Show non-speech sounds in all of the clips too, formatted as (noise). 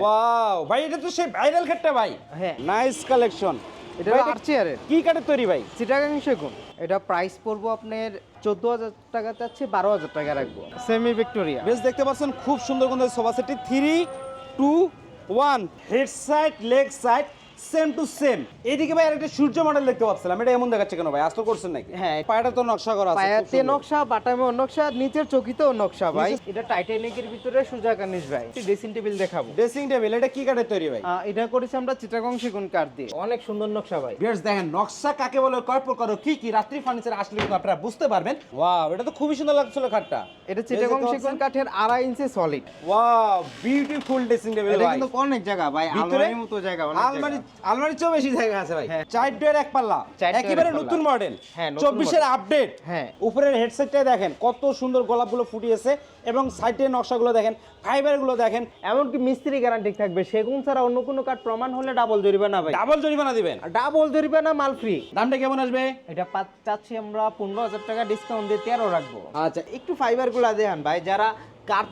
Wow ভাই এটা তো সেই ভাইরাল খাটটা ভাই। হ্যাঁ। নাইস কালেকশন এটা আর্চিয়ারের কি কাঠের তৈরি ভাই? চিটাগাং সেগুন। এটা প্রাইস পড়ব আপনার চোদ্দ হাজার টাকা চাচ্ছি বারো হাজার টাকা রাখব। সেমি ভিক্টোরিয়া বেশ দেখতে পাচ্ছেন খুব সুন্দর কোন সোফা সেটটি three two one head side leg side same to same এইদিকে ভাই আরেকটা সূর্য মডেল দেখতে পাচ্ছিলাম। এটা এমন দেখাচ্ছে কেন ভাই? আসতে করছেন নাকি? হ্যাঁ। পায়াটা তো নকশা করা আছে পায়াতে নকশা বাটামে নকশা নিচের চকিতেও নকশা ভাই। এটা টাইটানিকের ভিতরে সুজা কানিস ভাই। ড্রেসিং টেবিল দেখাবো। ড্রেসিং টেবিল এটা কি কাঠের তৈরি ভাই? এটা করেছি আমরা চিটাগং সেগুন কাঠ দিয়ে। অনেক সুন্দর নকশা ভাই। ভিউয়ার্স দেখেন নকশা কাকে বলে কয় প্রকার কি কি রাত্রি ফার্নিচার আসলে কিন্তু আপনারা বুঝতে পারবেন। ওয়াও এটা তো খুবই সুন্দর লাগছিল খাটটা। এটা চিটাগং সেগুন কাঠের আড়াই inch solid wow beautiful dressing table এটা কিন্তু অনেক জায়গা ভাই আলমারির মতো জায়গা আলমারি। আলমারির চেয়েও বেশি জায়গা আছে ভাই। হ্যাঁ। চার ডোয়ের এক পাল্লা। একেবারে নতুন মডেল হ্যাঁ, চব্বিশের আপডেট হ্যাঁ। উপরের হেডসেটটা দেখেন কত সুন্দর গোলাপগুলো ফুটিয়েছে এবং সাইডের নকশাগুলো দেখেন ফাইবারগুলো দেখেন। এমনকি মিস্ত্রি গ্যারান্টি থাকবে সেগুন ছাড়া অন্য কোনো কাঠ প্রমাণ হলে ডাবল জরিমানা ভাই। ডাবল জরিমানা দিবেন। ডাবল জরিমানা মাল ফ্রি দামটা কেমন আসবে? এটা চাচ্ছি আমরা পনেরো হাজার টাকা ডিসকাউন্ট দিয়ে তেরো রাখব। আচ্ছা একটু ফাইবারগুলা দেখান ভাই যারা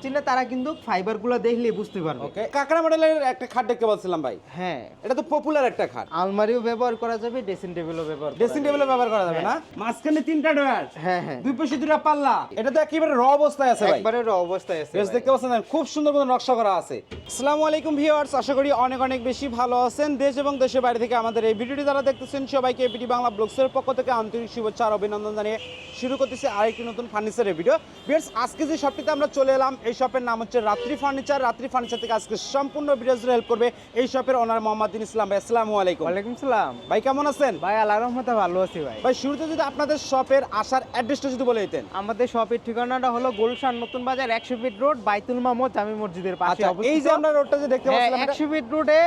চিনে তারা কিন্তু ফাইবারগুলা দেখলে বুঝতে পারবে। ওকে। কাকড়া মডেলের একটা খাট দেখতে পাচ্ছিলাম ভাই। হ্যাঁ। এটা তো পপুলার একটা খাট। আলমারিও ব্যবহার করা যাবে ড্রেসিং টেবিলও ব্যবহার ড্রেসিং টেবিলে ব্যবহার করা যাবে না? মাঝখানে তিনটা ডয়ার। হ্যাঁ হ্যাঁ। দুই পাশে দুটা পাল্লা। এটা তো একেবারে র অবস্থায় আছে ভাই। একবারে raw অবস্থায় আছে বেশ দেখতে পাচ্ছেন খুব সুন্দর করে নকশা করা আছে। আসসালামু আলাইকুম ভিউয়ার্স আশা করি অনেক অনেক বেশি ভালো আছেন। দেশ এবং দেশের বাইরে থেকে আমাদের এই ভিডিওটি যারা দেখতেছেন সবাইকে এপিটি বাংলা ব্লগসের পক্ষ থেকে আন্তরিক শুভেচ্ছা আর অভিনন্দন জানিয়ে শুরু করতেছি আরেকটি নতুন ফার্নিচারের ভিডিও ভিউয়ার্স আজকে যে শপটিতে আমরা চলে এলাম এই শপের নাম হচ্ছে রাত্রি ফার্নিচার রাত্রি ফার্নিচার থেকে আজকে সম্পূর্ণ ভিডিও হেল্প করবে এই শপের ওনার মোহাম্মদ দিন ইসলাম ভাই। আসসালামু আলাইকুম। ওয়ালাইকুম সালাম। ভাই কেমন আছেন? ভাই আল্লাহ রহমতে ভালো আছি ভাই। ভাই শুরুতে যদি আপনাদের শপের আসার অ্যাড্রেসটা যদি বলে দিতেন। আমাদের শপের ঠিকানাটা হলো গোলশান নতুন বাজার একশো ফিট রোড বাইতুল মামুদ জামি মসজিদের পাশে আচ্ছা এই যে আমরা রোডটা যে দেখতে পাচ্ছি পাচ্ছিলাম একশো ফিট রোডে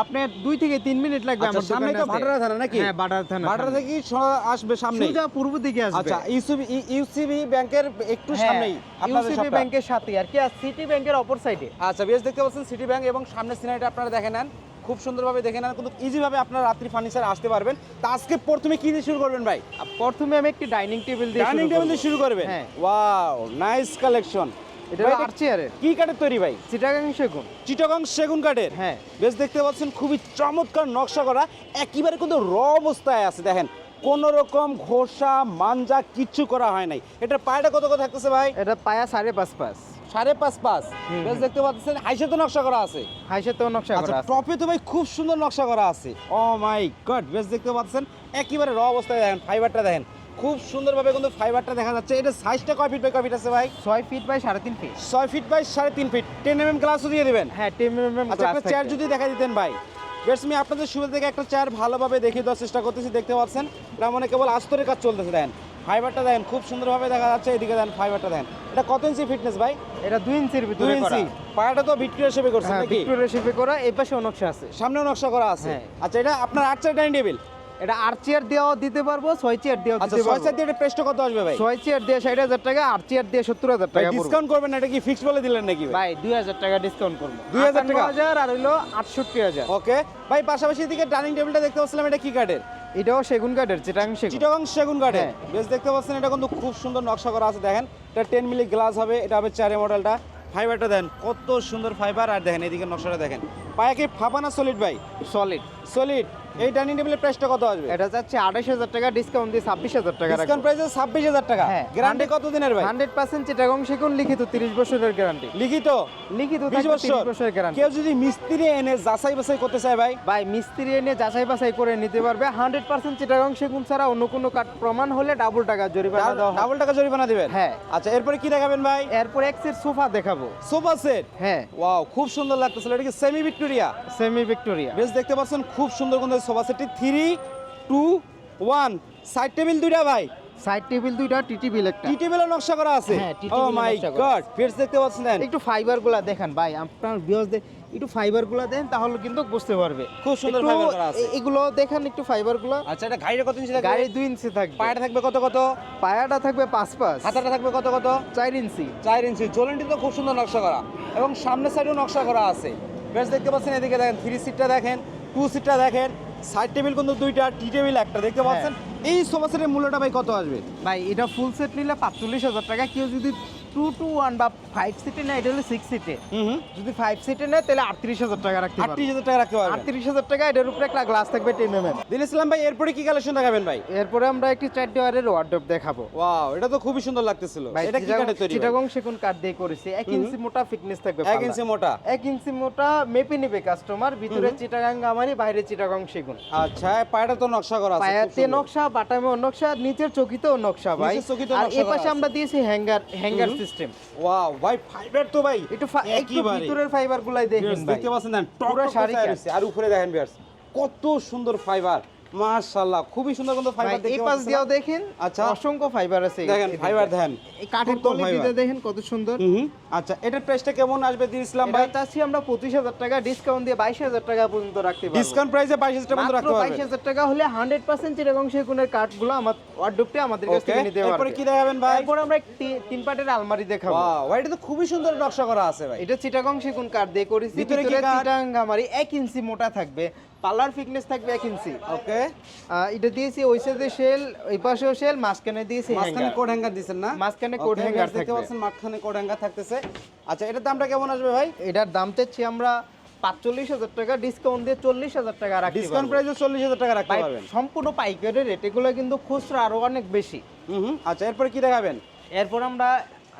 আপনার দুই থেকে তিন মিনিট লাগবে আচ্ছা, আমার সামনে তো। ভাটারা থানা নাকি? হ্যাঁ বাটার থানা বাটার থেকে আসবে সামনে। সোজা পূর্ব দিকে আসবে। আচ্ছা ইউসিবি ইউসিবি ব্যাংকের একটু সামনেই। ইউসিবি ব্যাংকের সাথে আর কি আর সিটি ব্যাংকের অপর সাইডে। আচ্ছা বেশ দেখতে পাচ্ছেন সিটি ব্যাংক এবং সামনের সিনারিটা আপনারা দেখে নেন। খুব সুন্দরভাবে দেখে নেন কিন্তু ইজিভাবে আপনারা রাত্রি ফার্নিচার আসতে পারবেন। তা আজকে প্রথমে কি দিয়ে শুরু করবেন ভাই? প্রথমে আমি একটি ডাইনিং টেবিল দিয়ে ডাইনিং টেবিল দিয়ে শুরু করবেন? হ্যাঁ। ওয়াও নাইস কালেকশন এটা হলো আর্চিয়ারের কি কাঠের তৈরি ভাই? চিটাগাং সেগুন চিটাগং সেগুন কাঠের। হ্যাঁ। বেশ দেখতে পাচ্ছেন খুবই চমৎকার নকশা করা। একেবারে কিন্তু র অবস্থায় আছে দেখেন। কোন রকম ঘষা মাঞ্জা কিচ্ছু করা হয় নাই। এটার পায়টা কত কত থাকতেছে ভাই? এটা পায়া সাড়ে পাঁচ পাঁচ। সাড়ে পাঁচ পাঁচ। বেশ দেখতে পাচ্ছেন নকশা করা আছে। নকশা আচ্ছা করা আছে। টপে তো ভাই খুব সুন্দর নকশা করা আছে। ও মাই গড বেশ দেখতে পাচ্ছেন একেবারে র অবস্থায় দেখেন ফাইবারটা দেখেন। খুব সুন্দরভাবে কিন্তু ফাইবারটা দেখা যাচ্ছে। এটা সাইজটা কয় ফিট বাই কয় ফিট আছে ভাই? ছয় ফিট বাই সাড়ে তিন ফিট ছয় ফিট বাই সাড়ে তিন ফিট টেন এম এম গ্লাসও দিয়ে দিবেন? হ্যাঁ টেন এম আচ্ছা চেয়ার যদি দেখা দিতেন ভাই। বেশ আমি আপনাদের সুবিধা থেকে একটা চেয়ার ভালোভাবে দেখিয়ে দেওয়ার চেষ্টা করতেছি দেখতে পাচ্ছেন? এটা মানে কেবল আস্তরের কাজ চলতেছে দেখেন। ফাইবারটা দেখেন খুব সুন্দরভাবে দেখা যাচ্ছে এদিকে দেখেন ফাইবারটা দেখেন। এটা কত ইঞ্চি ফিটনেস ভাই? এটা দুই ইঞ্চির দুই ইঞ্চি পায়াটা তো ভিক্টোরিয়া হিসেবে করছেন হ্যাঁ নাকি? ভিক্টোরিয়া শেপে করা এই পাশে নকশা আছে। সামনেও নকশা করা আছে। হ্যাঁ। আচ্ছা এটা আপনার আট ডাইনিং টেবিল এটা আট চেয়ার দেওয়া দিতে পারব ছয় চেয়ার দেওয়া আচ্ছা দিতে ছয় পারব। চেয়ার দিয়ে প্রেসটা কত আসবে ভাই? ছয় চেয়ার দিয়ে ষাট হাজার টাকা আট চেয়ার দিয়ে সত্তর হাজার টাকা। ডিসকাউন্ট করবেন এটা কি ফিক্স বলে দিলেন নাকি ভাই? দুই হাজার টাকা ডিসকাউন্ট করব। 2000 টাকা? হাজার আর হইল আটষট্টি হাজার। ওকে ভাই পাশাপাশি এদিকে ডাইনিং টেবিলটা দেখতে পাচ্ছিলাম এটা কি কাঠের? এটাও সেগুন কাঠের চিটাং সেগুন। চিটাগং সেগুন কাঠের। হ্যাঁ। বেশ দেখতে পাচ্ছেন এটা কিন্তু খুব সুন্দর নকশা করা আছে দেখেন। এটা টেন মিলি গ্লাস হবে এটা হবে চারে মডেলটা ফাইবারটা দেন কত সুন্দর ফাইবার আর দেখেন এদিকে নকশাটা দেখেন। পায়ে কি ফাঁপানা সলিড ভাই? সলিড সলিড এই ডাইনিং টেবিলের প্রাইসটা কত আসবে? এটা যাচ্ছে আঠাশ হাজার টাকা ডিসকাউন্ট দিয়ে ছাব্বিশ হাজার টাকা ডিসকাউন্ট প্রাইসে ছাব্বিশ হাজার টাকা? হ্যাঁ। গ্যারান্টি কত দিনের ভাই? হান্ড্রেড পার্সেন্ট চিটাগং সেগুন লিখিত তিরিশ বছরের গ্যারান্টি লিখিত? লিখিত তিরিশ বছর। গ্যারান্টি কেউ যদি মিস্ত্রি এনে যাচাই বাছাই করতে চায় ভাই? ভাই মিস্ত্রি এনে যাচাই বাছাই করে নিতে পারবে। হান্ড্রেড পার্সেন্ট চিটাগং সেগুন ছাড়া অন্য কোনো কাঠ প্রমাণ হলে ডাবল টাকা জরিমানা ডাবল টাকা জরিমানা দিবেন? হ্যাঁ। আচ্ছা এরপরে কি দেখাবেন ভাই? এরপর এক্সের সোফা দেখাবো। সোফা সেট হ্যাঁ। ওয়াও খুব সুন্দর লাগতেছিল। এটা কি সেমি ভিক্টোরিয়া সেমি ভিক্টোরিয়া বেশ দেখতে পাচ্ছেন খুব সুন্দর কিন্তু সোফা সেটটি three two one side table দুইটা ভাই। সাইড টেবিল দুইটা টি টেবিল একটা। টি টেবিলের নকশা করা আছে। ও মাই গড ফেস দেখতে পাচ্ছেন? একটু ফাইবারগুলা দেখেন ভাই আপনার বিয়সদের একটু ফাইবারগুলা দেন তাহলে কিন্তু বুঝতে পারবে। খুব সুন্দর fiber করা আছে। এগুলো দেখেন একটু ফাইবারগুলা। আচ্ছা এটা গাড়িটা কত ইঞ্চি থাকবে? গাড়ি দুই ইঞ্চি থাকবে। পায়াটা থাকবে কত কত? পায়াটা থাকবে পাঁচ পাঁচ। হাতাটা থাকবে কত কত? চার ইঞ্চি। চার ইঞ্চি। জোলেনটি তো খুব সুন্দর নকশা করা। এবং সামনের সাইডেও নকশা করা আছে। বেশ দেখতে পাচ্ছেন এদিকে দেখেন থ্রি সিটটা দেখেন টু সিটটা দেখেন। সাইড টেবিল কিন্তু দুইটা টি টেবিল একটা দেখতে পাচ্ছেন? এই সোফা সেটের মূল্যটা ভাই কত আসবে? ভাই এটা ফুল সেট নিলে পাঁচচল্লিশ হাজার টাকা। কেউ যদি টু টু ওয়ান বা ফাইভ সিটে না এটা হলো সিক্স সিটে যদি ফাইভ সিটে নেয় তাহলে আটত্রিশ হাজার টাকা রাখতে আটত্রিশ হাজার টাকা রাখতে আটত্রিশ হাজার টাকা এটার উপরে একটা গ্লাস থাকবে টেন এম এম ইসলাম ভাই এরপরে কি কালেকশন দেখাবেন ভাই? এরপরে আমরা একটি চারটে ওয়ারের ওয়ার্ডরোব দেখাবো। ওয়াও এটা তো খুবই সুন্দর লাগতেছিল। এটা কি কাঠের তৈরি চিটাগং সেগুন কাঠ দিয়ে করেছি? ইঞ্চি মোটা ফিটনেস থাকবে ইঞ্চি মোটা। ইঞ্চি মোটা মেপে নিবে কাস্টমার ভিতরে চিটাগাং গামারি বাইরে চিটাগং সেগুন। আচ্ছা পায়টা তো নকশা করা আছে পায়াতে। নকশা বাটামে নকশা নিচের চকিতেও নকশা ভাই। আর এই পাশে আমরা দিয়েছি হ্যাঙ্গার হ্যাঙ্গার সিস্টেম ওয়াও ভাই ফাইবার তো ভাই। একটু ভিতরের ফাইবার গুলাই দেখেন দেখতে পাচ্ছেন পুরো শাড়ি? আর উপরে দেখেন ভিউয়ার্স কত সুন্দর ফাইবার মাশাআল্লাহ খুবই সুন্দর কিন্তু ফাইবার এই পাশ দিয়েও দেখেন আচ্ছা। অসংখ্য ফাইবার আছে দেখেন ফাইবার দেখেন এই কাঠের কোয়ালিটিটা দেখেন কত সুন্দর। আচ্ছা এটার প্রাইসটা কেমন আসবে দিন ইসলাম ভাই? এটা চাচ্ছি আমরা পঁচিশ হাজার টাকা ডিসকাউন্ট দিয়ে বাইশ হাজার টাকা পর্যন্ত রাখতে পারব। ডিসকাউন্ট প্রাইসে বাইশ হাজার টাকা পর্যন্ত রাখতে বাইশ পারবেন হাজার টাকা হলে হান্ড্রেড পার্সেন্ট চিটাগং সেগুনের কাঠগুলো আমার ওয়ার্ডরোবটি আমাদের কাছ থেকে নিতে এরপরে পারবে। কি দেখাবেন ভাই? এরপর আমরা একটি তিন পাটের আলমারি দেখাবো। ওয়াও ভাই এটা তো খুবই সুন্দর নকশা করা আছে ভাই। এটা চিটাগং সেগুন কাঠ দিয়ে করেছি ভিতরে চিটাগং আমারি এক ইঞ্চি মোটা থাকবে। পার্লার ফিটনেস থাকবে এক ইঞ্চি ওকে? এটা দিয়েছি ওই সাইডে শেল এই পাশেও শেল মাঝখানে দিয়েছি মাঝখানে কোড হ্যাঙ্গার দিবেন না? মাঝখানে hanger guys, দেখতে পাচ্ছেন মাঝখানে কোড হ্যাঙ্গার থাকতেছে। আচ্ছা এটার দামটা কেমন আসবে ভাই? এটার দাম চাচ্ছি আমরা পাঁচচল্লিশ হাজার টাকা ডিসকাউন্ট দিয়ে চল্লিশ হাজার টাকা রাখতে ডিসকাউন্ট। প্রাইসে চল্লিশ হাজার টাকা রাখতে পারবেন। সম্পূর্ণ পাইকারি রেট এগুলো কিন্তু খুচরা আরও অনেক বেশি। হুম হুম আচ্ছা এরপরে কি দেখাবেন? এরপর আমরা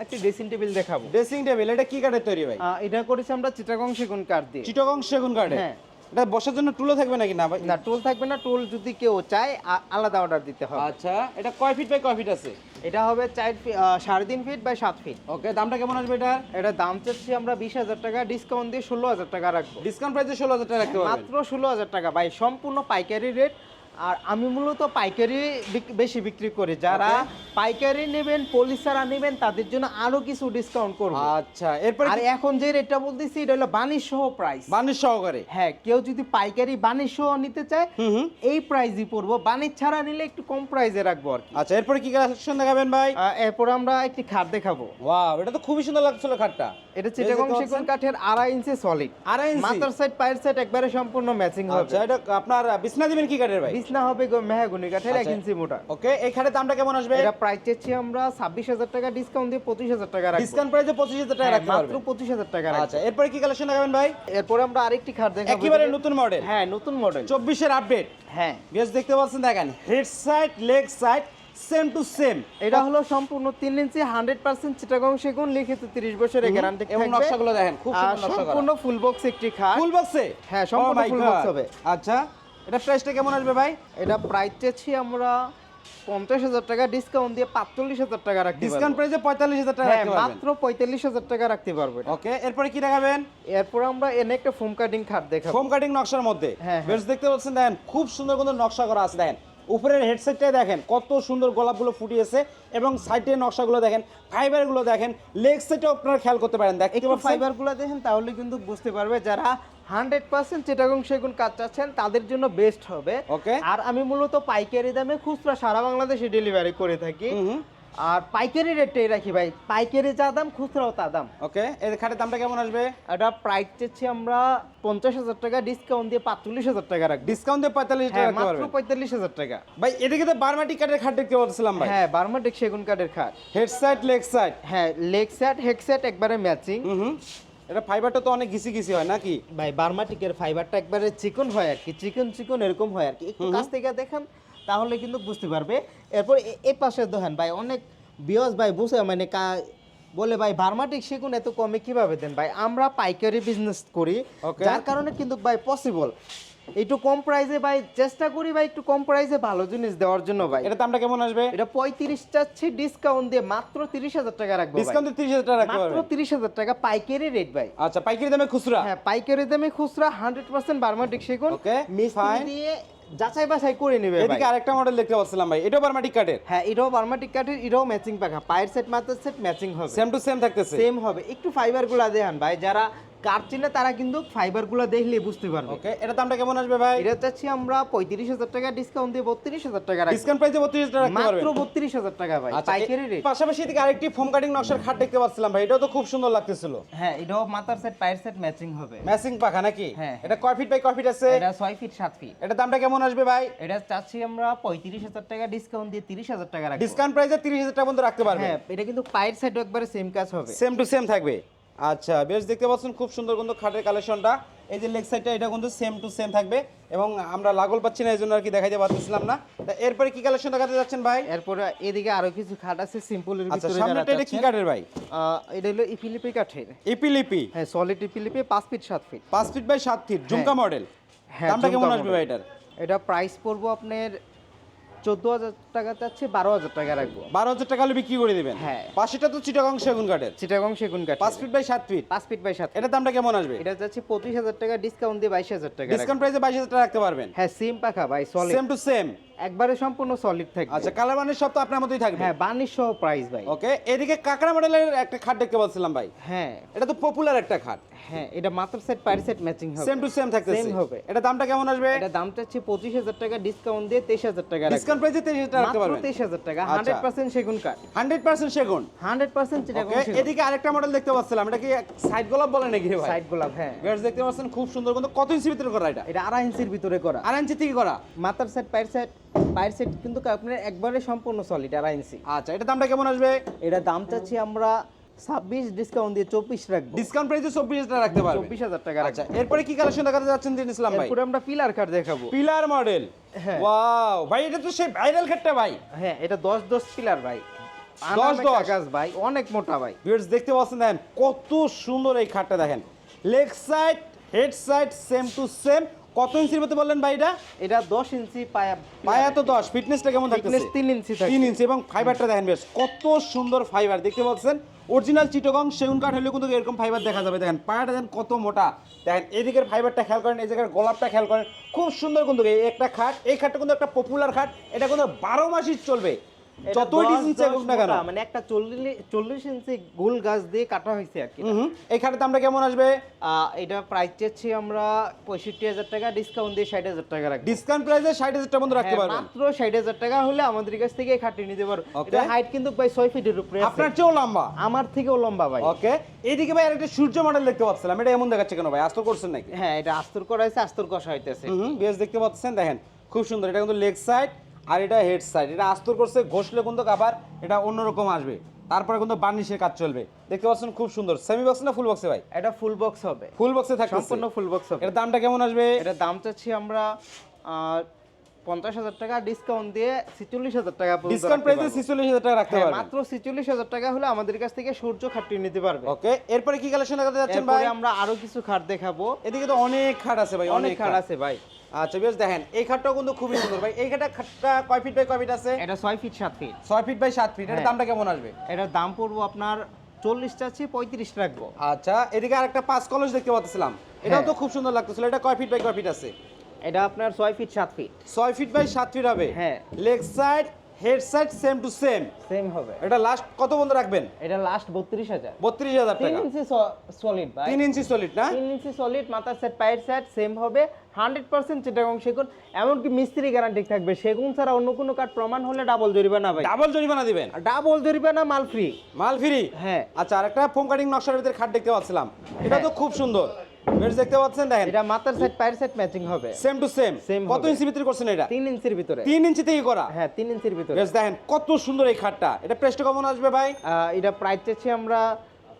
একটি ড্রেসিং টেবিল দেখাবো। ড্রেসিং টেবিল এটা কি কাঠের তৈরি ভাই? এটা করেছি আমরা চিটাগং সেগুন কাঠ দিয়ে। চিটগং সেগুন কাঠে হ্যাঁ। এটা বসার জন্য টুলও থাকবে নাকি? না ভাই? না টুল থাকবে না টুল যদি কেউ চায় আলাদা অর্ডার দিতে হবে। আচ্ছা এটা কয় ফিট বাই কয় ফিট আছে? এটা হবে চার সাড়ে তিন ফিট বাই সাত ফিট ওকে দামটা কেমন আসবে এটা এটা দাম চাচ্ছি আমরা বিশ হাজার টাকা ডিসকাউন্ট দিয়ে ষোলো হাজার টাকা রাখব। ডিসকাউন্ট প্রাইসে ষোলো হাজার টাকা রাখতে হবে মাত্র ষোলো হাজার টাকা। ভাই সম্পূর্ণ পাইকারি রেট আর আমি মূলত পাইকারি বেশি বিক্রি করি। যারা পাইকারি নেবেন পলিসারা নেবেন তাদের জন্য আরও কিছু ডিসকাউন্ট করব। আচ্ছা এরপরে আর এখন যে রেটটা বলতেছি এটা হলো বাণিজ্য সহ প্রাইস বানিশ সহকারে? হ্যাঁ কেউ যদি পাইকারি বাণিজ্য সহ নিতে চায় এই প্রাইসই পড়ব। বাণিজ্য ছাড়া নিলে একটু কম প্রাইসে রাখব আর কি। আচ্ছা এরপরে কি কালেকশন দেখাবেন ভাই? এরপর আমরা একটি খাট দেখাবো। ওয়াও এটা তো খুবই সুন্দর লাগছিল খাটটা। এটা চিটাগং সেগুন পাচ্ছেন? কাঠের আড়াই ইঞ্চি সলিড আড়াই ইঞ্চি? মাথার সাইড পায়ের সাইড একবারে সম্পূর্ণ ম্যাচিং হবে। আচ্ছা এটা আপনার বিছনা দিবেন কি কাঠের ভাই? বিছনা হবে মেহাগুনি কাঠের এক আচ্ছা। ইঞ্চি মোটা। ওকে খাটের দামটা কেমন আসবে? এটা প্রাইস চাচ্ছি আমরা ছাব্বিশ হাজার টাকা ডিসকাউন্ট দিয়ে পঁচিশ হাজার টাকা রাখব। ডিসকাউন্ট প্রাইসে পঁচিশ হাজার টাকা হ্যাঁ, রাখতে মাত্র পঁচিশ হাজার টাকা আচ্ছা এরপরে কি কালেকশন দেখাবেন ভাই? এরপরে আমরা আরেকটি খাট দেখাবো। একেবারে নতুন মডেল হ্যাঁ নতুন মডেল চব্বিশের আপডেট হ্যাঁ। বেশ দেখতে পাচ্ছেন দেখেন head side leg side same to same এটা হলো সম্পূর্ণ তিন ইঞ্চি হান্ড্রেড পার্সেন্ট চিটাগং সেগুন লিখিত তিরিশ বছরের গ্যারান্টি এবং নকশাগুলো দেখেন খুব সুন্দর নকশা করা। সম্পূর্ণ ফুল বক্স একটি খাট ফুল বক্সে হ্যাঁ, সম্পূর্ণ full box হবে। আচ্ছা। এটা প্রাইসটা কেমন আসবে ভাই? এটা প্রাইস চাচ্ছি আমরা পঞ্চাশ হাজার টাকা ডিসকাউন্ট দিয়ে পাঁচচল্লিশ হাজার টাকা রাখতে ডিসকাউন্ট প্রাইসে পঁয়তাল্লিশ হাজার টাকা হ্যাঁ মাত্র পঁয়তাল্লিশ হাজার টাকা রাখতে পারব ওকে এরপরে কি দেখাবেন? এরপর আমরা এনে একটা ফোম কাটিং খাট দেখাবো। ফোম কাটিং নকশার মধ্যে। হ্যাঁ, হ্যাঁ। বেশ দেখতে পাচ্ছেন দেখেন খুব সুন্দর সুন্দর নকশা করা আছে দেখেন। উপরের হেডসেটটাই দেখেন কত সুন্দর গোলাপগুলো ফুটিয়েছে এবং সাইডের নকশাগুলো দেখেন ফাইবারগুলো দেখেন লেগ সেটও আপনারা খেয়াল করতে পারেন দেখতে একটু পাচ্ছেন? ফাইবারগুলো দেখেন তাহলে কিন্তু বুঝতে পারবে যারা হান্ড্রেড পার্সেন্ট চিটাগং সেগুন কাজ চাচ্ছেন তাদের জন্য বেস্ট হবে। ওকে। আর আমি মূলত পাইকারি দামে খুচরা সারা বাংলাদেশে ডেলিভারি করে থাকি। আর পাইকারি রেটটাই রাখি ভাই পাইকারি যা দাম খুচরাও তা দাম। ওকে এর খাটের দামটা কেমন আসবে? এটা প্রাইস চাচ্ছি আমরা পঞ্চাশ হাজার টাকা ডিসকাউন্ট দিয়ে পাঁচচল্লিশ হাজার টাকা রাখব। ডিসকাউন্ট দিয়ে পঁয়তাল্লিশ টাকা হ্যাঁ মাত্র পঁয়তাল্লিশ হাজার টাকা। ভাই এটা কিন্তু বারমাটি কাঠের খাট দেখতে বলছিলাম ভাই। হ্যাঁ বার্মাটিক সেগুন কাঠের খাট। হেড সাইড লেগ সাইড হ্যাঁ লেগ সেট হেড সেট একবারে ম্যাচিং এটা ফাইবারটা তো অনেক ঘিসি ঘিসি হয় নাকি? ভাই বার্মাটিকের ফাইবারটা একবারে চিকন হয় আর কি চিকন চিকন এরকম হয় আর কি। একটু কাছ থেকে দেখেন তাহলে কিন্তু বুঝতে পারবে। এরপর এ- এই পাশে দেখেন ভাই অনেক বিয়স ভাই বুঝে মানে কা বলে ভাই বার্মাটিক সেগুন এত কমে কীভাবে দেন? ভাই আমরা পাইকারি বিজনেস করি। যার কারণে কিন্তু ভাই পসিবল একটু কম প্রাইসে ভাই চেষ্টা করি ভাই একটু কম প্রাইসে ভালো জিনিস দেওয়ার জন্য ভাই। এটা দামটা কেমন আসবে? এটা পঁয়ত্রিশ চাচ্ছি ডিসকাউন্ট দিয়ে মাত্র তিরিশ হাজার টাকা রাখব ডিসকাউন্ট দিয়ে তিরিশ হাজার টাকা রাখব মাত্র তিরিশ হাজার টাকা পাইকারি রেট ভাই। আচ্ছা পাইকারি দামে খুচরা? হ্যাঁ পাইকারি দামে খুচরা হান্ড্রেড পার্সেন্ট বার্মাটিক সেগুন Okay, মিস্ত্রি fine. দিয়ে যাচাই বাছাই করে নেবে এদিকে আরেকটা মডেল দেখতে পাচ্ছিলাম ভাই। এটাও বারমাটিক কাঠের হ্যাঁ এটাও বার্মাটিক কাঠের এটাও ম্যাচিং পাখা। পায়ের সেট মাথার সেট ম্যাচিং হবে। সেম টু সেম থাকতেছে। সেম হবে। একটু ফাইবারগুলা দেখান ভাই। যারা কার চিনে তারা কিন্তু ফাইবারগুলো দেখলে বুঝতে পারবে। ওকে এটা দামটা কেমন আসবে ভাই? এটা চাচ্ছি আমরা পঁয়ত্রিশ হাজার টাকা ডিসকাউন্ট দিয়ে বত্রিশ হাজার টাকা ডিসকাউন্ট প্রাইসে 32 টাকা মাত্র বত্রিশ হাজার টাকা ভাই আচ্ছা পাইকারি রেট পাশাপাশি এদিকে আরেকটি ফোম কাটিং নকশার খাট দেখতে পাচ্ছিলাম ভাই। এটাও তো খুব সুন্দর লাগতেছিল। হ্যাঁ এটাও মাথার সেট পায়ের সেট ম্যাচিং হবে। ম্যাচিং পাখা নাকি? হ্যাঁ। এটা কয় ফিট বাই কয় ফিট আছে? এটা ছয় ফিট সাত ফিট এটা দামটা কেমন আসবে ভাই? এটা চাচ্ছি আমরা পঁয়ত্রিশ হাজার টাকা ডিসকাউন্ট দিয়ে তিরিশ হাজার টাকা রাখব। ডিসকাউন্ট প্রাইসে 30000 টাকা পর্যন্ত রাখতে পারবেন হ্যাঁ এটা কিন্তু পায়ের সাইড একবারে সেম কাজ হবে। সেম টু সেম থাকবে। আচ্ছা বেশ দেখতে পাচ্ছেন খুব সুন্দর কিন্তু খাটের কালেকশনটা এই যে লেগ সাইডটা এটা কিন্তু সেম টু সেম থাকবে। এবং আমরা লাগল পাচ্ছি না এই জন্য আর কি দেখাইতে পারতেছিলাম না। তা এরপরে কি কালেকশন দেখাতে যাচ্ছেন ভাই? এরপরে এদিকে আরও কিছু খাট আছে সিম্পলের আচ্ছা ভিতরে সামনেটা এটা কি কাঠের ভাই? এটা হলো ইপিলিপি কাঠের। ইপিলিপি? হ্যাঁ সলিড ইপিলিপি পাঁচ ফিট সাত ফিট পাঁচ ফিট বাই সাত ফিট ঝুমকা মডেল হ্যাঁ, দামটা কেমন আসবে। ভাই এটার? এটা প্রাইস পড়ব আপনার চোদ্দ হাজার টাকা চাচ্ছি বারো হাজার টাকা রাখব। বারো হাজার টাকা হলে বিক্রি করে দেবেন? হ্যাঁ। পাশেটা তো চিটাগং সেগুন কাঠের। চিটাগং সেগুন কাঠ পাঁচ ফিট বাই সাত ফিট পাঁচ ফিট বাই সাত এটা এটার দামটা কেমন আসবে? এটা যাচ্ছে পঁচিশ হাজার টাকা ডিসকাউন্ট দিয়ে বাইশ হাজার টাকা। ডিসকাউন্ট প্রাইসে বাইশ হাজার টাকা রাখতে পারবেন? হ্যাঁ সেম পাখা ভাই সলিড সেম টু সেম একবারে সম্পূর্ণ সলিড থাকবে। আচ্ছা কালার বানির সব তো আপনার মতোই থাকবে? হ্যাঁ বানিশ সহ প্রাইস ভাই। ওকে এদিকে কাকড়া মডেলের একটা খাট দেখতে পাচ্ছিলাম ভাই। হ্যাঁ। এটা তো পপুলার একটা খাট। হ্যাঁ এটা মাত্র সেট পার সেট ম্যাচিং হবে। সেম টু সেম থাকতেছে। Same হবে। এটা দামটা কেমন আসবে? এটা দাম চাচ্ছি পঁচিশ হাজার টাকা ডিসকাউন্ট দিয়ে তেইশ হাজার টাকা ডিসকাউন্ট প্রাইসে তেইশ হাজার টাকা রাখতে মাত্র পারবেন তেইশ হাজার টাকা আচ্ছা। হান্ড্রেড পার্সেন্ট সেগুন কাঠ। হান্ড্রেড পার্সেন্ট সেগুন। হান্ড্রেড পার্সেন্ট চিটাগং ওকে এদিকে আরেকটা মডেল দেখতে পাচ্ছিলাম। এটা কি সাইড গোলাপ বলে নাকি ভাই? সাইড গোলাপ হ্যাঁ। গাছ দেখতে পাচ্ছেন খুব সুন্দর কিন্তু কত ইঞ্চি ভিতরে করা এটা? এটা আড়াই ইঞ্চির ভিতরে করা। আড়াই ইঞ্চি থেকে করা? মাথার সেট পায়ের সেট পায়ের সেট কিন্তু আপনার একবারে সম্পূর্ণ সলিড আড়াই ইঞ্চি আচ্ছা এটা দামটা কেমন আসবে? এটা দাম চাচ্ছি আমরা ছাব্বিশ ডিসকাউন্ট দিয়ে চব্বিশ রাখব। ডিসকাউন্ট প্রাইসে চব্বিশ হাজার রাখতে পারবেন চব্বিশ হাজার টাকা আচ্ছা এরপরে কি কালেকশন দেখাতে যাচ্ছেন দিন ইসলাম ভাই আমরা পিলার কাঠ দেখাবো। Pillar model. ওয়াও ভাই এটা তো সেই ভাইরাল খাটটা ভাই। হ্যাঁ এটা দশ দশ পিলার ভাই। দশ দশ? ভাই। অনেক মোটা ভাই। ভিউয়ার্স দেখতে পাচ্ছেন দেখেন কত সুন্দর এই খাটটা দেখেন। Leg side head side same to same কত ইঞ্চির মধ্যে বললেন ভাই এটা? এটা দশ ইঞ্চি পায়া পায়া তো দশ ফিটনেসটা কেমন থাকতেছে? Thickness তিন ইঞ্চি থাকে তিন ইঞ্চি এবং ফাইবারটা দেখেন বেশ কত সুন্দর ফাইবার দেখতে পাচ্ছেন? অরিজিনাল চিটগং সেগুন কাঠ হলে কিন্তু এরকম ফাইবার দেখা যাবে দেখেন পায়াটা দেখেন কত মোটা। দেখেন এদিকের ফাইবারটা খেয়াল করেন এই জায়গার গোলাপটা খেয়াল করেন খুব সুন্দর কিন্তু এই একটা খাট এই খাটটা কিন্তু একটা পপুলার খাট এটা কিন্তু বারো মাসই চলবে। যতই ডিজাইন না কেন। মানে একটা চল্লিশ চল্লিশ ইঞ্চি গোল গাছ দিয়ে কাটা হয়েছে আর কি। এই খাটের দামটা কেমন আসবে? এটা প্রাইস চাচ্ছি আমরা পঁয়ষট্টি হাজার টাকা ডিসকাউন্ট দিয়ে ষাট হাজার টাকা রাখব। ডিসকাউন্ট প্রাইসে ষাট হাজার টাকা পর্যন্ত রাখতে হ্যাঁ, পারবেন। মাত্র ষাট হাজার টাকা হলে আমাদের কাছ থেকে খাটিয়ে নিতে পারো। এটা হাইট কিন্তু ভাই ছয় ফিটের উপরে আছে। আপনার চেয়েও লম্বা? আমার থেকেও লম্বা ভাই। ওকে এইদিকে ভাই আরেকটা সূর্য মডেল দেখতে পাচ্ছিলাম। এটা এমন দেখাচ্ছে কেন ভাই? আস্ত করছেন নাকি? হ্যাঁ এটা আস্তর করা হয়েছে আস্তর কষা হইতেছে। বেশ দেখতে পাচ্ছেন দেখেন। খুব সুন্দর। এটা কিন্তু লেগ সাইড আর এটা হেড সাইড এটা আস্তর করছে ঘষলে কিন্তু আবার এটা অন্যরকম আসবে। তারপরে কিন্তু বার্নিশের কাজ চলবে। দেখতে পাচ্ছেন খুব সুন্দর। সেমি বক্স না ফুল বক্সে ভাই? এটা ফুল বক্স হবে। ফুল বক্সে থাকবে সম্পূর্ণ ফুল বক্স হবে। এর দামটা কেমন আসবে? এটা দাম চাচ্ছি আমরা পঞ্চাশ হাজার টাকা ডিসকাউন্ট দিয়ে ছিচল্লিশ হাজার টাকা ডিসকাউন্ট প্রাইসে পারব। ছিচল্লিশ হাজার টাকা রাখতে হ্যাঁ, পারবেন। মাত্র ছিচল্লিশ হাজার টাকা হলে আমাদের কাছ থেকে সূর্য খাটিয়ে নিতে পারবে। ওকে এরপরে কি কালেকশন দেখাতে যাচ্ছেন ভাই? আমরা আরও কিছু খাট দেখাবো। এদিকে তো অনেক খাট আছে ভাই অনেক খাট। আছে ভাই। আচ্ছা বেশ দেখেন এই খাটটাও কিন্তু খুবই সুন্দর। ভাই এই খাটটা খাটটা কয় ফিট বাই কয় ফিট আছে? এটা ছয় ফিট সাত ফিট ছয় ফিট বাই সাত ফিট এর হ্যাঁ। দামটা কেমন আসবে? এটার দাম পড়ব আপনার চল্লিশটা আছে পঁয়ত্রিশটা রাখব। আচ্ছা এদিকে আরেকটা পাঁচ কলস দেখতে পাচ্ছিলাম। এটাও হ্যাঁ। তো খুব সুন্দর লাগতেছিল। এটা কয় ফিট বাই কয় ফিট আছে? এটা আপনার ছয় ফিট সাত ফিট ছয় ফিট বাই সাত ফিট হবে। হ্যাঁ। Leg side head side same to same same হবে। এটা লাস্ট কত বন্ধ রাখবেন? এটা লাস্ট বত্রিশ হাজার। বত্রিশ হাজার টাকা। ইঞ্চি সলিড ভাই। তিন ইঞ্চি সলিড না? তিন ইঞ্চি সলিড মাথার সেট পায়ের সেট সেম হবে। হান্ড্রেড পার্সেন্ট চিটাগং সেগুন এমনকি মিস্ত্রি গ্যারান্টি থাকবে। সেগুন ছাড়া অন্য কোনো কাঠ প্রমাণ হলে ডাবল জরিমানা ভাই। ডাবল জরিমানা দিবেন? ডাবল জরিমানা মাল ফ্রি মাল ফ্রি হ্যাঁ। আচ্ছা আরেকটা ফোম কাটিং নকশার ভিতরে খাট দেখতে পাচ্ছিলাম। এটা তো খুব সুন্দর। বেশ দেখতে পাচ্ছেন? দেখেন। এটা মাথার সেট পায়ের সেট ম্যাচিং হবে। সেম টু সেম কত হবে। ইঞ্চি ভিতরে করছেন এটা? তিন ইঞ্চির ভিতরে। তিন ইঞ্চি থেকে করা? হ্যাঁ তিন ইঞ্চির ভিতরে। বেশ দেখেন কত সুন্দর এই খাটটা। এটা প্রেসটা কেমন আসবে ভাই? এটা প্রাইস চেয়েছি আমরা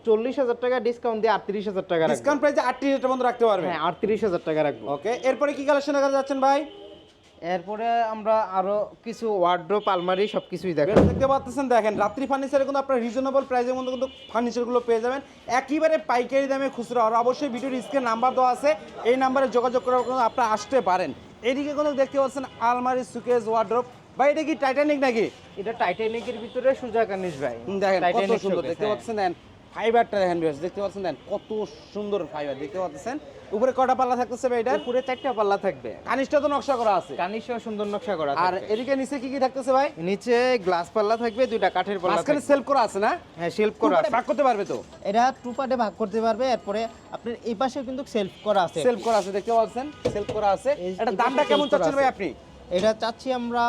চল্লিশ হাজার টাকা ডিসকাউন্ট দিয়ে আটত্রিশ হাজার টাকা ডিসকাউন্ট প্রাইসে আটত্রিশ হাজার মতো রাখতে পারবেন? হ্যাঁ আটত্রিশ হাজার টাকা রাখব। ওকে এরপরে কি কালেকশন দেখা যাচ্ছেন ভাই? এরপরে আমরা আরও কিছু ওয়ার্ড্রোপ আলমারি সবকিছুই দেখো বেশ দেখতে পাচ্ছেন দেখেন রাত্রি ফার্নিচারে কিন্তু আপনার রিজনেবল প্রাইসের মধ্যে কিন্তু ফার্নিচারগুলো পেয়ে যাবেন। একেবারে পাইকারি দামে খুচরা। আর অবশ্যই ভিডিওর স্ক্রিনে নাম্বার দেওয়া আছে। এই নাম্বারে যোগাযোগ করার জন্য আপনারা আসতে পারেন। এদিকে কিন্তু দেখতে পাচ্ছেন আলমারি সুকেস ওয়ার্ড্রোপ ভাই এটা কি টাইটানিক নাকি? এটা টাইটানিকের ভিতরে সুজা কানিস ভাই। দেখেন কত সুন্দর দেখতে হ্যাঁ। পাচ্ছেন দেখেন ফাইবারটা দেখেন ভিউয়ার্স দেখতে পাচ্ছেন দেখেন কত সুন্দর ফাইবার দেখতে পাচ্ছেন? উপরে কয়টা পাল্লা থাকতেছে ভাই উপরে চারটা পাল্লা থাকবে। কানিসটা তো নকশা করা আছে। কানিসও সুন্দর নকশা করা আর এদিকে নিচে কি কি থাকতেছে ভাই? নিচে গ্লাস পাল্লা থাকবে দুইটা কাঠের পাল্লা মাঝখানে সেলফ করা আছে না? হ্যাঁ করা করা আছে। ভাগ করতে পারবে তো? এটা টু পার্টে ভাগ করতে পারবে এরপরে আপনার এই পাশে কিন্তু সেলফ করা আছে। সেলফ করা আছে দেখতে পাচ্ছেন? সেলফ করা আছে। এটা দামটা কেমন চাচ্ছেন ভাই আপনি? এটা চাচ্ছি আমরা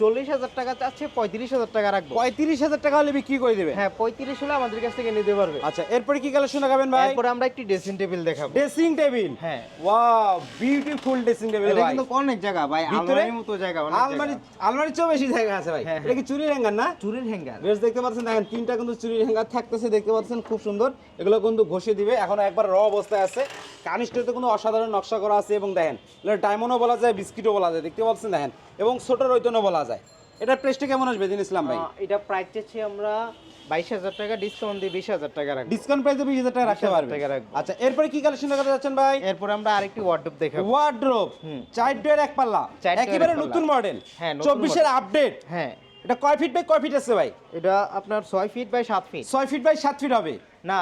চল্লিশ হাজার টাকা চাচ্ছি পঁয়ত্রিশ হাজার টাকা রাখব। পঁয়ত্রিশ হাজার টাকা হলে বিক্রি করে দেবে? হ্যাঁ পঁয়ত্রিশ হলে আমাদের কাছ থেকে নিতে পারবে। আচ্ছা এরপরে কি কালেকশন দেখাবেন ভাই? এরপরে আমরা একটি ড্রেসিং টেবিল দেখাবো। ড্রেসিং টেবিল হ্যাঁ। ওয়াও বিউটিফুল ড্রেসিং টেবিল এটা কিন্তু অনেক জায়গা ভাই। আলমারির মতো জায়গা অনেক আলমারি। আলমারির চেয়েও বেশি জায়গা আছে ভাই। হ্যাঁ, এটা কি চুরির হ্যাঙ্গার না? চুরির হ্যাঙ্গার বেশ দেখতে পাচ্ছেন দেখেন তিনটা কিন্তু চুরির হ্যাঙ্গার থাকতেছে দেখতে পাচ্ছেন খুব সুন্দর। এগুলো কিন্তু ঘষে দিবে। এখন একবার র অবস্থায় আছে। কানিস্টতে কোনো অসাধারণ নকশা করা আছে এবং দেখেন ডায়মন্ডও বলা যায় বিস্কিটও বলা যায়। দেখতে পাচ্ছেন দেখেন এবং ছোট রৈতনও বলা যায়। এটার প্রেসটা কেমন আসবে দিন ইসলাম ভাই? এটা প্রাইস চাচ্ছি আমরা বাইশ হাজার টাকা ডিসকাউন্ট দিয়ে বিশ হাজার টাকা রাখব। ডিসকাউন্ট প্রাইসে বিশ হাজার টাকা রাখতে পারবে? আচ্ছা এরপরে কি কালেকশন দেখাতে যাচ্ছেন ভাই? এরপরে আমরা আরেকটি ওয়ার্ডরোব দেখাবো। ওয়ার্ড্রোব হুম। চার ডোয়ের এক পাল্লা। একেবারে নতুন মডেল হ্যাঁ, চব্বিশের আপডেট হ্যাঁ। এটা কয় ফিট বাই কয় ফিট আছে ভাই? এটা আপনার ছয় ফিট বাই সাত ফিট ছয় ফিট বাই সাত ফিট হবে। না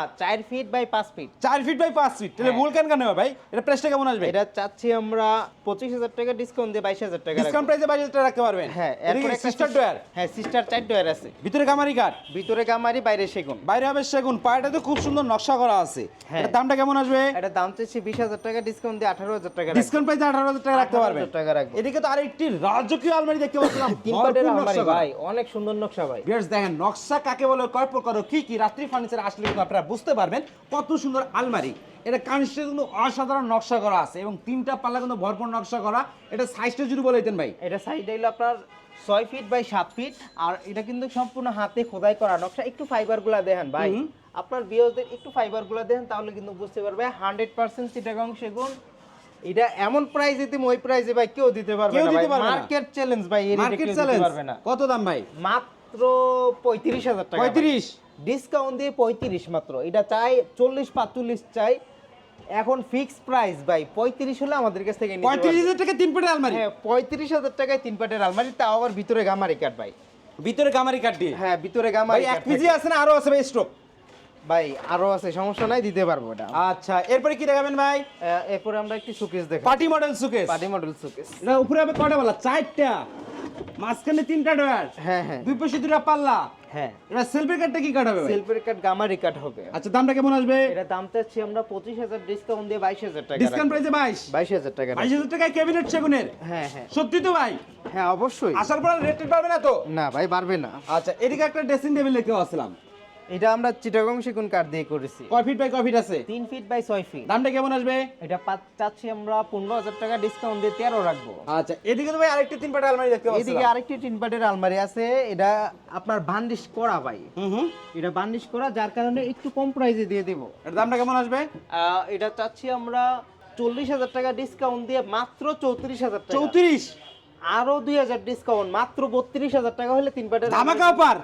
feet by feet feet by feet তাহলে হ্যাঁ। কেন কেন ভাই? এটা প্রাইসটা কেমন আসবে? এটা চাচ্ছি আমরা পঁচিশ হাজার টাকা ডিসকাউন্ট দিয়ে বাইশ হাজার টাকা ডিসকাউন্ট প্রাইসে বাইশ হাজার টাকা রাখতে পারবেন? হ্যাঁ এরপর সিস্টার ডোয়ার হ্যাঁ সিস্টার চার ডয়ার আছে। ভিতরে কাঠ ভিতরে গামারি বাইরে সেগুন। বাইরে হবে সেগুন। পায়টাতে খুব সুন্দর নকশা করা আছে। হ্যাঁ। দামটা কেমন আসবে? এটা দাম চাচ্ছি বিশ হাজার টাকা ডিসকাউন্ট দিয়ে আঠারো হাজার টাকা রাখব। ডিসকাউন্ট প্রাইসে আঠারো হাজার টাকা রাখতে 18,000 পারবেন টাকা রাখব। এদিকে তো আরেকটি রাজকীয় আলমারি দেখতে পাচ্ছিলাম। (laughs) তিন পাটের আলমারি ভাই অনেক সুন্দর নকশা ভাই। দেখেন নকশা কাকে বলে কয় প্রকার কি কি রাত্রি ফার্নিচার আসলে কিন্তু আপনারা বুঝতে পারবেন কত সুন্দর আলমারি। এটা কানিস্টে কিন্তু অসাধারণ নকশা করা আছে এবং তিনটা পাল্লা কিন্তু ভরপুর নকশা করা। এটা সাইজটা যদি বলে দিতেন ভাই। এটা সাইড হইল আপনার ছয় ফিট বাই সাত ফিট আর এটা কিন্তু সম্পূর্ণ হাতে খোদাই করা নকশা। একটু ফাইবারগুলা দেখেন ভাই। আপনার বিয়সদের একটু ফাইবারগুলা দেখেন তাহলে কিন্তু বুঝতে পারবে। হান্ড্রেড পার্সেন্ট চিটাগাং সেগুন। এটা এমন প্রাইজে তুমি ওই প্রাইজে ভাই কেউ দিতে পারবে কেউ না দিতে ভাই। পারবে মার্কেট চ্যালেঞ্জ ভাই এই রেটে মার্কেট চ্যালেঞ্জ পারবে না। কত দাম ভাই? মাত্র পঁয়ত্রিশ হাজার টাকা পঁয়ত্রিশ। ডিসকাউন্ট দিয়ে পঁয়ত্রিশ মাত্র। এটা চাই চল্লিশ পাঁচচল্লিশ চাই। এখন ফিক্স প্রাইস ভাই পঁয়ত্রিশ হলে আমাদের কাছ থেকে পঁয়ত্রিশ হাজার টাকা তিন পেটের আলমারি? হ্যাঁ পঁয়ত্রিশ হাজার টাকায় তিন পাটের আলমারি তাও আবার ভিতরে গামারি কাঠ ভাই। ভিতরে কামারি কাঠ দিয়ে? হ্যাঁ ভিতরে গামারি এক পিজি আছে না আরও আছে ভাই স্টক ভাই আরও আছে সমস্যা নাই দিতে পারব এটা। আচ্ছা এরপরে কি দেখাবেন ভাই? এরপরে আমরা একটি সুকেস দেখো party model showcase party model showcase না উপরে হবে কটা বলা? চারটা। মাঝখানে তিনটা ডয়ার হ্যাঁ হ্যাঁ। দুই পাশে দুটা পাল্লা। হ্যাঁ। এটা সেলফের কাঠটা কি কাঠ হবে সেলফের কাঠ গামারি কাঠ হবে। আচ্ছা দামটা কেমন আসবে? এটা দাম চাচ্ছি আমরা পঁচিশ হাজার ডিসকাউন্ট দিয়ে বাইশ হাজার টাকা ডিসকাউন্ট প্রাইসে বাইশ? বাইশ হাজার টাকা বাইশ রাখব। হাজার টাকায় ক্যাবিনেট সেগুনের? হ্যাঁ হ্যাঁ। সত্যি তো ভাই? হ্যাঁ অবশ্যই। আসার পর রেট পারবে না তো? না ভাই পারবে না। আচ্ছা এদিকে একটা ড্রেসিং টেবিল দেখতে পাচ্ছিলাম। এটা আমরা চিটাগং সেগুন কাঠ দিয়ে করেছি। কয় ফিট বাই কয় ফিট আছে? তিন ফিট বাই ছয় ফিট দামটা কেমন আসবে? এটা চাচ্ছি আমরা পনেরো হাজার টাকা ডিসকাউন্ট দিয়ে তেরো রাখব। আচ্ছা এদিকে তো ভাই আরেকটি তিন পাটা আলমারি দেখতে এদিকে আরেকটি টিন পাটের আলমারি আছে এটা আপনার বান্ডিশ করা ভাই। এটা বান্ডিশ করা যার কারণে একটু কম প্রাইসে দিয়ে দিব। এর দামটা কেমন আসবে? এটা চাচ্ছি আমরা চল্লিশ হাজার টাকা ডিসকাউন্ট দিয়ে মাত্র চৌত্রিশ হাজার টাকা। চৌত্রিশ? আরও দুই হাজার ডিসকাউন্ট মাত্র বত্রিশ হাজার টাকা হলে তিন পাটের ধামাকা অফার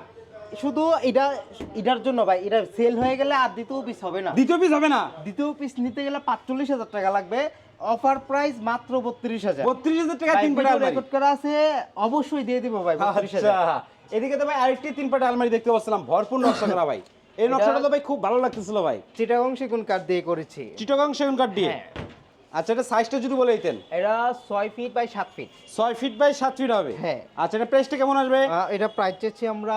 শুধু এটা এটার জন্য ভাই এটা সেল হয়ে গেলে আর দ্বিতীয় পিস হবে না। দ্বিতীয় পিস হবে না? দ্বিতীয় পিস নিতে গেলে পাঁচচল্লিশ হাজার টাকা লাগবে। অফার প্রাইস মাত্র বত্রিশ হাজার। বত্রিশ হাজার টাকা তিন পাটা রেকর্ড করা আছে অবশ্যই দিয়ে দিব ভাই বত্রিশ আচ্ছা। হাজার এদিকে তো ভাই আরেকটি তিন পাটা আলমারি দেখতে পাচ্ছিলাম। ভরপুর নকশা করা ভাই। এই নকশাটা তো ভাই খুব ভালো লাগতেছিল ভাই। চিটাগং সেগুন কাঠ দিয়ে করেছি। চিটগাং সেগুন কাঠ দিয়ে? হ্যাঁ। আচ্ছা এটা সাইজটা যদি বলে দিতেন। এটা ছয় ফিট বাই সাত ফিট ছয় ফিট বাই সাত ফিট হবে। হ্যাঁ। আচ্ছা এটা প্রাইসটা কেমন আসবে? এটা প্রাইস চাচ্ছি আমরা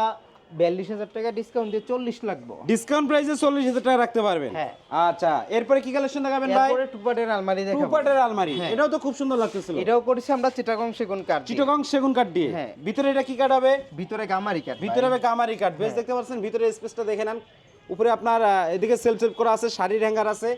বিয়াল্লিশ হাজার টাকা ডিসকাউন্ট দিয়ে চল্লিশ লাগবো ডিসকাউন্ট প্রাইসে চল্লিশ হাজার টাকা রাখতে পারবেন। হ্যাঁ। আচ্ছা এরপরে কি কালেকশন দেখাবেন ভাই? এরপরে টুপাটের আলমারি টু দেখাবো। পার্টের আলমারি। হ্যাঁ। এটাও তো খুব সুন্দর লাগতেছিল। এটাও করেছি আমরা চিটাগং সেগুন কাঠ। চিটগাং সেগুন কাঠ দিয়ে। হ্যাঁ। ভিতরে এটা কি কাঠ হবে? ভিতরে গামারি কাঠ ভিতরে হবে কামারি কাঠ। বেশ দেখতে পাচ্ছেন ভিতরে স্পেসটা দেখে নেন। উপরে আপনার এদিকে সেলফ সেলফ করা আছে শাড়ির হ্যাঙ্গার আছে।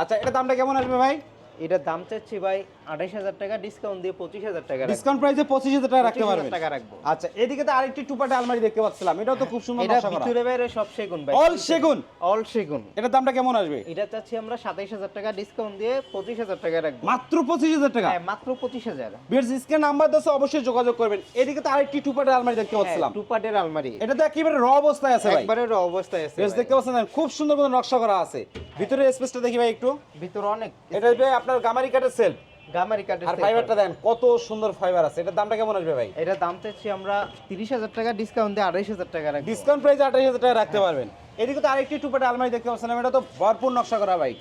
আচ্ছা এটা দামটা কেমন আসবে ভাই? এটার দাম চাচ্ছি ভাই আঠাইশ হাজার টাকা ডিসকাউন্ট দিয়ে পঁচিশ হাজার টাকা ডিসকাউন্ট প্রাইসে পঁচিশ হাজার টাকা রাখতে পারবেন। টাকা রাখব। আচ্ছা এদিকে তো আরেকটি টু পার্টের আলমারি দেখতে পাচ্ছিলাম। এটাও তো খুব সুন্দর এটা করা। ভিতরে বাইরে সব সেগুন ভাই। অল সেগুন? অল সেগুন। এটার দামটা কেমন আসবে? এটা চাচ্ছি আমরা সাতাইশ হাজার টাকা ডিসকাউন্ট দিয়ে পঁচিশ হাজার টাকা রাখব। মাত্র পঁচিশ হাজার টাকা? হ্যাঁ মাত্র পঁচিশ হাজার। বিয়ার্স স্ক্রিন নাম্বার দশে অবশ্যই যোগাযোগ করবেন। এদিকে তো আরেকটি টু পার্টের আলমারি দেখতে পাচ্ছিলাম। টু পার্টের আলমারি। এটা তো একেবারে র অবস্থায় আছে ভাই। একবারে র অবস্থায় আছে বেশ দেখতে পাচ্ছেন খুব সুন্দর মতো নকশা করা আছে। ভিতরে স্পেসটা দেখি ভাই একটু। ভিতরে অনেক এটা আপনার গামারি কাঠের সেল গামারি কাঠের আর ফাইবারটা দেন কত সুন্দর ফাইবার আছে এটার দামটা কেমন আসবে ভাই? এটা দাম চাচ্ছি আমরা তিরিশ হাজার টাকা ডিসকাউন্ট দিয়ে আড়াইশ হাজার টাকা রাখব। ডিসকাউন্ট প্রাইস আঠাশ হাজার টাকা রাখতে পারবেন। এদিকে তো আরেকটি টুপাটে আলমারি দেখতে পাচ্ছেন এটা তো ভরপুর নকশা করা ভাই।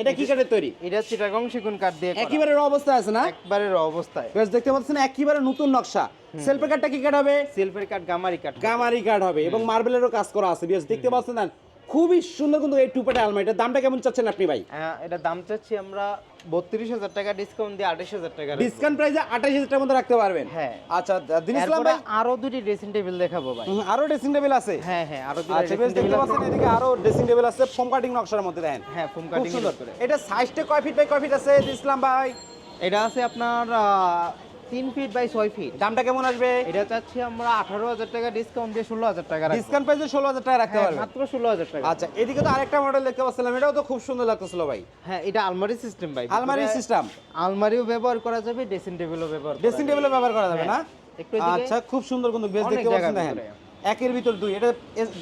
এটা কি কাঠের তৈরি? এটা চিটাগং সেগুন কাঠ দিয়ে। একেবারে র অবস্থায় আছে না? একবারে র অবস্থায়। বেশ দেখতে পাচ্ছেন একেবারে নতুন নকশা। সেলফের কাঠটা কি কাঠ হবে? সেলফের কাঠ গামারি কাঠ গামারি কাঠ হবে এবং মার্বেলেরও কাজ করা আছে। বেশ দেখতে পাচ্ছেন না খুবই সুন্দর কিন্তু এই টুপাটে আলমারিটার দামটা কেমন চাচ্ছেন আপনি ভাই? হ্যাঁ, এটা দাম চাচ্ছি আমরা বত্রিশ হাজার টাকা ডিসকাউন্ট দিয়ে আঠাশ হাজার টাকা। ডিসকাউন্ট প্রাইসে আঠাশ হাজার মধ্যে রাখতে পারবেন? হ্যাঁ। আচ্ছা দিন ইসলাম ভাই? আরও দুটি ড্রেসিং টেবিল দেখাবো ভাই। আরও ড্রেসিং টেবিল আছে? হ্যাঁ হ্যাঁ আরও আচ্ছা বেশ দেখতে পাচ্ছেন এদিকে আরও ড্রেসিং টেবিল আছে ফোম কাটিং নকশার মধ্যে দেখেন। হ্যাঁ ফোম কাটিং সুন্দর। এটা সাইজটা কয় ফিট বাই কয় ফিট আছে ইসলাম ভাই? এটা আছে আপনার তিন ফিট বাই ছয় ফিট দামটা কেমন আসবে? এটা চাচ্ছি আমরা আঠারো হাজার টাকা ডিসকাউন্ট দিয়ে ষোলো হাজার টাকা। ডিসকাউন্ট প্রাইসে ষোলো হাজার টাকা রাখতে পারবে। মাত্র ষোলো হাজার টাকা। আচ্ছা এদিকে তো আরেকটা মডেল দেখতে পাচ্ছিলাম এটাও তো খুব সুন্দর লাগতেছিল ভাই। হ্যাঁ এটা আলমারি সিস্টেম ভাই। আলমারি সিস্টেম আলমারিও ব্যবহার করা যাবে ড্রেসিং টেবিলও ব্যবহার ড্রেসিং যাবে। ব্যবহার করা যাবে না? হ্যাঁ, একটু আচ্ছা খুব সুন্দর কিন্তু বেশ দেখতে পাচ্ছেন দেখেন। একের ভিতর দুই। এটা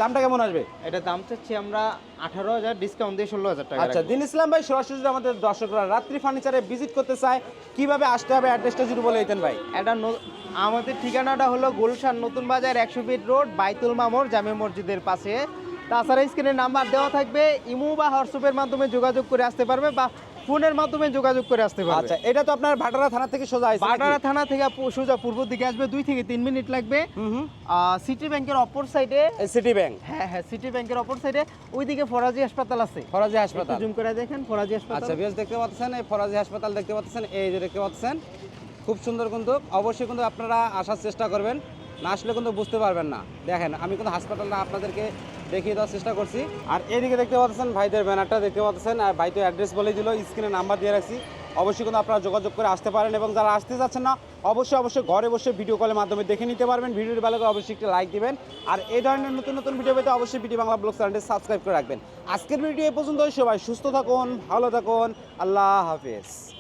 দামটা কেমন আসবে? এটা দাম চাচ্ছি আমরা আঠারো হাজার ডিসকাউন্ট দিয়ে ষোলো হাজার টাকা আচ্ছা দিন ইসলাম ভাই সরাসরি যদি আমাদের দর্শকরা রাত্রি ফার্নিচারে ভিজিট করতে চায় কীভাবে আসতে হবে? অ্যাড্রেসটা যদি বলে দিতেন ভাই। এটা আমাদের ঠিকানাটা হলো গুলশান নতুন বাজার একশো ফিট রোড বাইতুল মামুর জামে মসজিদের পাশে। তাছাড়া স্ক্রিনে নাম্বার দেওয়া থাকবে। ইমু বা হোয়াটসঅ্যাপের মাধ্যমে যোগাযোগ করে আসতে পারবে বা ফোনের মাধ্যমে যোগাযোগ করে আসতে পারবে। আচ্ছা এটা তো আপনার ভাটারা থানা থেকে সোজা আছে বাটারা থানা থেকে সোজা পূর্ব দিকে আসবে দুই থেকে তিন মিনিট লাগবে। সিটি ব্যাংকের অপর সাইডে সিটি ব্যাংক? হ্যাঁ হ্যাঁ সিটি ব্যাংকের অপর সাইডে ওইদিকে ফরাজি হাসপাতাল আছে। ফরাজি হাসপাতাল? জুম করে দেখেন ফরাজি হাসপাতাল। আচ্ছা বেশ দেখতে পাচ্ছেন এই ফরাজি হাসপাতাল দেখতে পাচ্ছেন এই যে দেখতে পাচ্ছেন খুব সুন্দর কিন্তু অবশ্যই কিন্তু আপনারা আসার চেষ্টা করবেন না আসলে কিন্তু বুঝতে পারবেন না। দেখেন আমি কিন্তু হাসপাতালটা আপনাদেরকে দেখিয়ে দেওয়ার চেষ্টা করছি। আর এদিকে দেখতে পাচ্ছেন ভাইদের ব্যানারটা, দেখতে পাচ্ছেন, আর ভাই তো অ্যাড্রেস বলে দিল, স্ক্রিনে নাম্বার দিয়ে রাখছি। অবশ্যই কিন্তু আপনারা যোগাযোগ করে আসতে পারেন এবং যারা আসতে যাচ্ছেন না, অবশ্যই অবশ্যই ঘরে বসে ভিডিও কলের মাধ্যমে দেখে নিতে পারবেন। ভিডিওর ভালো করে অবশ্যই একটি লাইক দিবেন। আর এই ধরনের নতুন নতুন ভিডিও পেতে অবশ্যই বিটি বাংলা ব্লগ চ্যানেলটি সাবস্ক্রাইব করে রাখবেন। আজকের ভিডিও এই পর্যন্ত সবাই সুস্থ থাকুন, ভালো থাকুন। আল্লাহ হাফেজ।